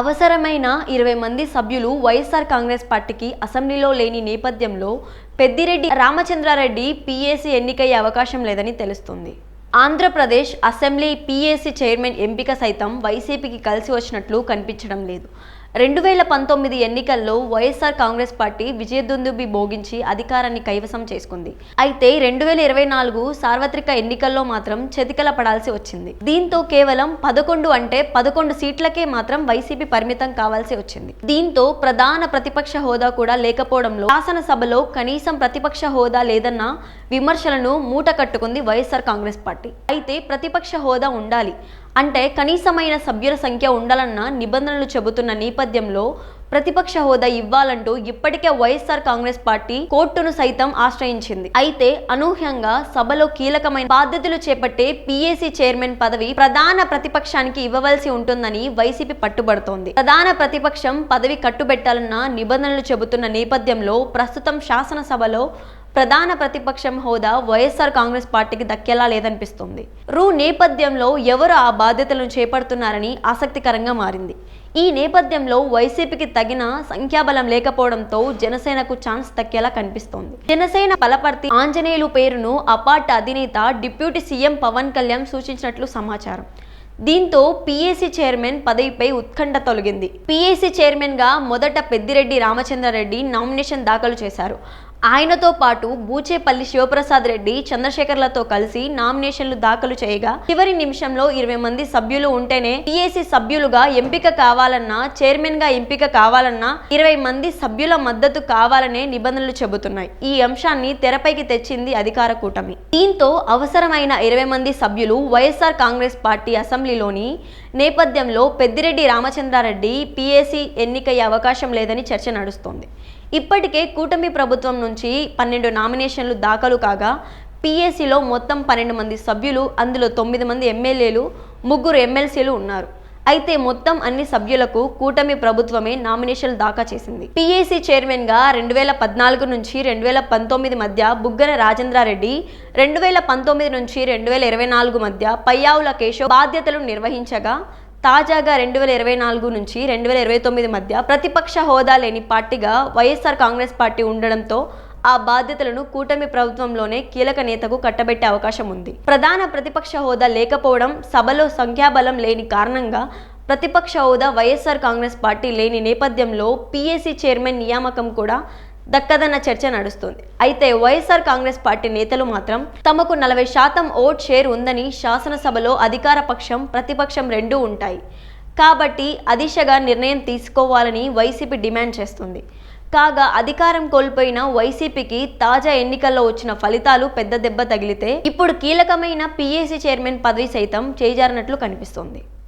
అవసరమైన ఇరవై మంది సభ్యులు వైఎస్ఆర్ కాంగ్రెస్ పార్టీకి అసెంబ్లీలో లేని నేపథ్యంలో పెద్దిరెడ్డి రామచంద్రారెడ్డి పీఏసీ ఎన్నికయ్యే అవకాశం లేదని తెలుస్తుంది. ఆంధ్రప్రదేశ్ అసెంబ్లీ పీఏసీ చైర్మన్ ఎంపిక సైతం వైసీపీకి కలిసి వచ్చినట్లు కనిపించడం లేదు. రెండు వేల పంతొమ్మిది ఎన్నికల్లో వైఎస్ఆర్ కాంగ్రెస్ పార్టీ విజయదుందుబి భోగించి అధికారాన్ని కైవసం చేసుకుంది. అయితే రెండు వేల ఇరవై నాలుగు సార్వత్రిక ఎన్నికల్లో మాత్రం చెతికల పడాల్సి వచ్చింది. దీంతో కేవలం పదకొండు అంటే పదకొండు సీట్లకే మాత్రం వైసీపీ పరిమితం కావాల్సి వచ్చింది. దీంతో ప్రధాన ప్రతిపక్ష హోదా కూడా లేకపోవడంలో శాసనసభలో కనీసం ప్రతిపక్ష హోదా లేదన్న విమర్శలను మూట కట్టుకుంది వైఎస్ఆర్ కాంగ్రెస్ పార్టీ. అయితే ప్రతిపక్ష హోదా ఉండాలి అంటే కనీసమైన సభ్యుల సంఖ్య ఉండాలన్న నిబంధనలు చెబుతున్న నేపథ్యంలో ప్రతిపక్ష హోదా ఇవ్వాలంటూ ఇప్పటికే వైఎస్ఆర్ కాంగ్రెస్ పార్టీ కోర్టును సైతం ఆశ్రయించింది. అయితే అనూహ్యంగా సభలో కీలకమైన బాధ్యతలు చేపట్టే పీఏసీ చైర్మన్ పదవి ప్రధాన ప్రతిపక్షానికి ఇవ్వవలసి ఉంటుందని వైసీపీ పట్టుబడుతోంది. ప్రధాన ప్రతిపక్షం పదవి కట్టుబెట్టాలన్న నిబంధనలు చెబుతున్న నేపథ్యంలో ప్రస్తుతం శాసనసభలో ప్రధాన ప్రతిపక్షం హోదా వైఎస్ఆర్ కాంగ్రెస్ పార్టీకి దక్కేలా లేదనిపిస్తుంది. రూ నేపథ్యంలో ఎవరు ఆ బాధ్యతలను చేపడుతున్నారని ఆసక్తికరంగా మారింది. ఈ నేపథ్యంలో వైసీపీకి తగిన సంఖ్యాబలం లేకపోవడంతో జనసేనకు ఛాన్స్ దక్కేలా కనిపిస్తోంది. జనసేన బలపర్తి ఆంజనేయులు పేరును అపార్ట్ అధినేత డిప్యూటీ సీఎం పవన్ కళ్యాణ్ సూచించినట్లు సమాచారం. దీంతో పిఏసీ చైర్మన్ పదవిపై ఉత్కంఠ తొలగింది. పిఏసీ చైర్మన్గా మొదట పెద్దిరెడ్డి రామచంద్రారెడ్డి నామినేషన్ దాఖలు చేశారు. ఆయనతో పాటు బూచేపల్లి శివప్రసాద్ రెడ్డి చంద్రశేఖర్లతో కలిసి నామినేషన్లు దాఖలు చేయగా చివరి నిమిషంలో ఇరవై మంది సభ్యులు ఉంటేనే పిఏసీ సభ్యులుగా ఎంపిక కావాలన్నా చైర్మన్గా ఎంపిక కావాలన్నా ఇరవై మంది సభ్యుల మద్దతు కావాలనే నిబంధనలు చెబుతున్నాయి. ఈ అంశాన్ని తెరపైకి తెచ్చింది అధికార కూటమి. దీంతో అవసరమైన ఇరవై మంది సభ్యులు వైఎస్ఆర్ కాంగ్రెస్ పార్టీ అసెంబ్లీలోని నేపథ్యంలో పెద్దిరెడ్డి రామచంద్రారెడ్డి పీఏసీ ఎన్నికయ్యే అవకాశం లేదని చర్చ నడుస్తోంది. ఇప్పటికే కూటమి ప్రభుత్వం నుంచి పన్నెండు నామినేషన్లు దాఖలు కాగా పీఏసీలో మొత్తం పన్నెండు మంది సభ్యులు అందులో తొమ్మిది మంది ఎమ్మెల్యేలు ముగ్గురు ఎమ్మెల్సీలు ఉన్నారు. అయితే మొత్తం అన్ని సభ్యులకు కూటమి ప్రభుత్వమే నామినేషన్లు దాఖా చేసింది. పిఏసీ చైర్మన్గా రెండు వేల పద్నాలుగు నుంచి రెండు వేల పంతొమ్మిది మధ్య బుగ్గన రాజేంద్రారెడ్డి రెండు వేల పంతొమ్మిది నుంచి రెండు వేల ఇరవై నాలుగు మధ్య పయ్యావుల కేశవ్ బాధ్యతలు నిర్వహించగా తాజాగా రెండు వేల ఇరవై నాలుగు నుంచి రెండు వేల ఇరవై తొమ్మిది మధ్య ప్రతిపక్ష హోదా లేని పార్టీగా వైఎస్ఆర్ కాంగ్రెస్ పార్టీ ఉండడంతో ఆ బాధ్యతలను కూటమి ప్రభుత్వంలోనే కీలక నేతకు కట్టబెట్టే అవకాశం ఉంది. ప్రధాన ప్రతిపక్ష హోదా లేకపోవడం సభలో సంఖ్యాబలం లేని కారణంగా ప్రతిపక్ష హోదా వైఎస్ఆర్ కాంగ్రెస్ పార్టీ లేని నేపథ్యంలో పీఏసీ చైర్మన్ నియామకం కూడా దక్కదన్న చర్చ నడుస్తుంది. అయితే వైఎస్ఆర్ కాంగ్రెస్ పార్టీ నేతలు మాత్రం తమకు నలభై శాతం ఓట్ షేర్ ఉందని శాసనసభలో అధికార పక్షం ప్రతిపక్షం రెండూ ఉంటాయి. కాబట్టి అదిశగా నిర్ణయం తీసుకోవాలని వైసీపీ డిమాండ్ చేస్తుంది. కాగా అధికారం కోల్పోయిన వైసీపీకి తాజా ఎన్నికల్లో వచ్చిన ఫలితాలు పెద్ద దెబ్బ తగిలితే ఇప్పుడు కీలకమైన పీఏసీ చైర్మన్ పదవి సైతం చేజారినట్లు కనిపిస్తోంది.